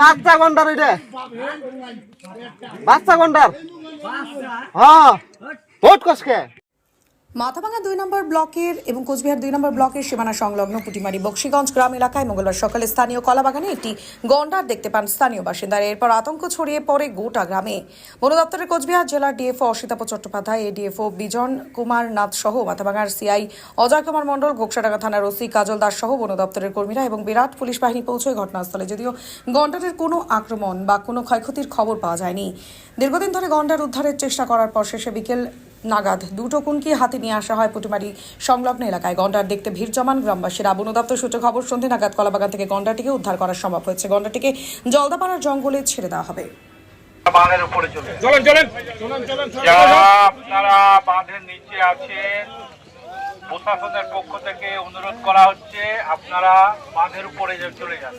বাচ্চা গন্ডার ওইটা বাচ্চা গন্ডার। হ্যাঁ। ভোট কসকে? মাথাভাঙা দুই নম্বর ব্লকের এবং কোচবিহার দুই নম্বর ব্লকের সীমানা সংলগ্ন পুটিমারি বক্সিগঞ্জ গ্রাম এলাকায় মঙ্গলবার সকালে স্থানীয় কলাবাগানে একটি গন্ডার দেখতে পান স্থানীয় বাসিন্দারা। এরপর আতঙ্ক ছড়িয়ে পড়ে গোটা গ্রামে। বন দপ্তরের কোচবিহার জেলার ডিএফও অসিতাপ চট্টোপাধ্যায়, এডিএফও বিজন কুমার নাথ সহ মাথাভাঙার সিআই অজয় কুমার মণ্ডল, ঘোকসাডাঙ্গা থানার ওসি কাজল দাস সহ বন দপ্তরের কর্মীরা এবং বিরাট পুলিশ বাহিনী পৌঁছয় ঘটনাস্থলে। যদিও গন্ডারের কোনো আক্রমণ বা কোনো ক্ষয়ক্ষতির খবর পাওয়া যায়নি। দীর্ঘদিন ধরে গন্ডার উদ্ধারের চেষ্টা করার পর শেষে বিকেল নাগাদ দুটো কুনকি হাতে নিয়ে আসা হয় পুটিমারি সংলগ্ন এলাকায়। গন্ডার দেখতে ভিড় জমান গ্রামবাসীরা। বন দপ্তর সূত্রে খবর সন্ধে নাগাদ কলাবাগান থেকে গন্ডাটিকে উদ্ধার করা সম্ভব হয়েছে। গন্ডাটিকে জলদাপাড়ার জঙ্গলে ছেড়ে দেওয়া হবে। বাঁধের উপরে চলে চলেন চলেন চলেন চলেন যারা আপনারা বাঁধের নিচে আছেন প্রশাসনের পক্ষ থেকে অনুরোধ করা হচ্ছে আপনারা বাঁধের উপরে চলে যান।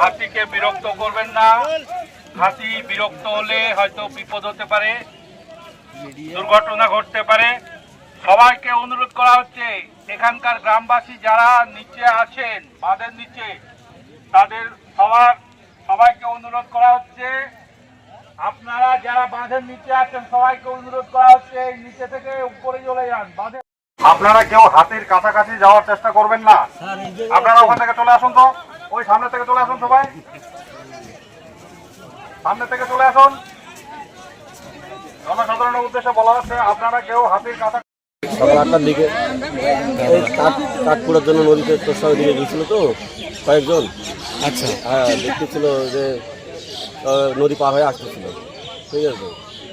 হাতিকে বিরক্ত করবেন না। হাতি বিরক্ত হলে হয়তো বিপদ হতে পারে। দুর্ঘটনা ঘটতে পারে। সবাইকে অনুরোধ করা হচ্ছে এখানকার গ্রামবাসী যারা নিচে আছেন বাঁধের নিচে তাদের সবার সবাইকে অনুরোধ করা হচ্ছে। আপনারা যারা বাঁধের নিচে আছেন সবাইকে অনুরোধ করা হচ্ছে এই নিচে থেকে উপরে চলে যান বাঁধে আপনারা কেউ হাতের কাছাকাছি যাওয়ার চেষ্টা করবেন না। আপনারা ওখান থেকে চলে আসুন তো। ওই সামনে থেকে চলে আসুন সবাই। সামনে থেকে চলে আসুন। জনসাধারণের উদ্দেশ্যে বলা হচ্ছে আপনারা কেউ হাতের কাছা সকাল আটটার দিকে এই কাঠ কাঠ পোড়ার জন্য নদীতে তোষাও দিকে গেছিল তো কয়েকজন। আচ্ছা। হ্যাঁ দেখতেছিল যে নদী পার হয়ে আসতেছিল। ঠিক আছে?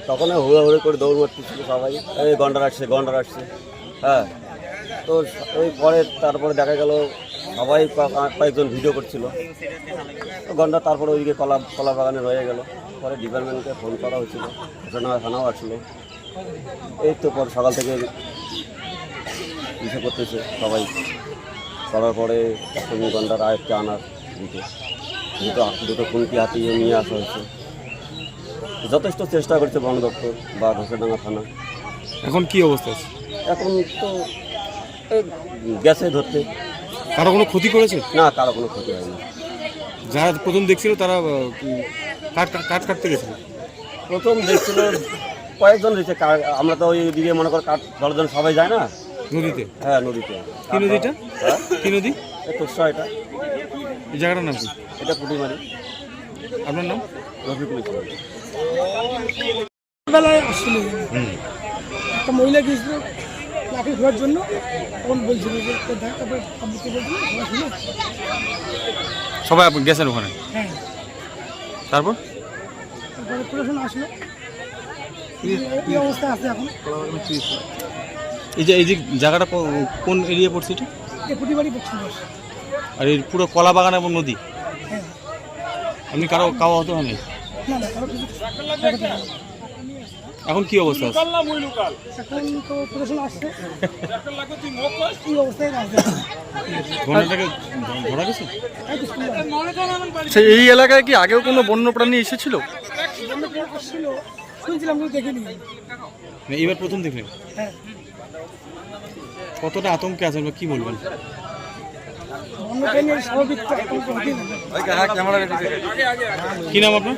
তখন হুড়াহুড়ি করে দৌড় মারতেছিল সবাই। এই গন্ডার আসছে গন্ডার আসছে। হ্যাঁ। তো ওই পরে তারপরে দেখা গেল সবাই কয়েকজন ভিডিও করছিল। তো গন্ডার তারপরে ওইদিকে কলা কলা বাগানে রয়ে গেল। পরে ডিপার্টমেন্টকে ফোন করা হয়েছিল ঘটনা থানাও আসলো। এই তো পর সকাল থেকে ইসে করতেছে সবাই। করার পরে গন্ডার আয়ত্তে আনার দিকে। দুটো দুটো খুনকি হাতিয়ে নিয়ে আসা হয়েছে। যথেষ্ট চেষ্টা করছে বন দপ্তর বা ঘোষাডাঙ্গা থানা। এখন কি অবস্থা আছে? এখন তো গ্যাসে ধরতে। কারও কোনো ক্ষতি করেছে? না কারও কোনো ক্ষতি হয়নি। যারা প্রথম দেখছিল তারা কাঠ কাঠ কাটতে গেছিল? প্রথম দেখছিল কয়েকজন রয়েছে কা- আমরা তো ওই দিকে মনে কর কাঠ জন্য সবাই যায় না? নদীতে? হ্যাঁ নদীতে। কি নদীটা? হ্যাঁ? কি নদী? তোরসা এটা। এই জায়গাটার নাম কি? এটা পুটিমারি। আপনার নাম? রফিকুল ইসলাম। বেলায় আসছিল। একটা মহিলা গিয়েছিল লাঠি ধোয়ার জন্য। তখন বলছিল যে তারপরে সবাই আপনি গেছেন ওখানে? হ্যাঁ। তারপর? প্রশাসন আসলো। এই- অবস্থা আছে এখন। এই যে এই যে জায়গাটা কোন এরিয়া পড়ছে এটা? আর এই পুরো কলা বাগান এবং নদী? হ্যাঁ। আপনি কারও কাওয়া হতে হবে না। এখন কি অবস্থা এখন তো প্রশাসন আসছে। অবস্থায় আছে? এই আচ্ছা এই এলাকায় কি আগেও কোনো বন্য প্রাণী এসেছিল। শুনছিলাম কিন্তু দেখিনি। এবার প্রথম দেখলেন? হ্যাঁ। কতটা আতঙ্কে আছেন বা কি বলবেন? লাগে। কি নাম আপনার?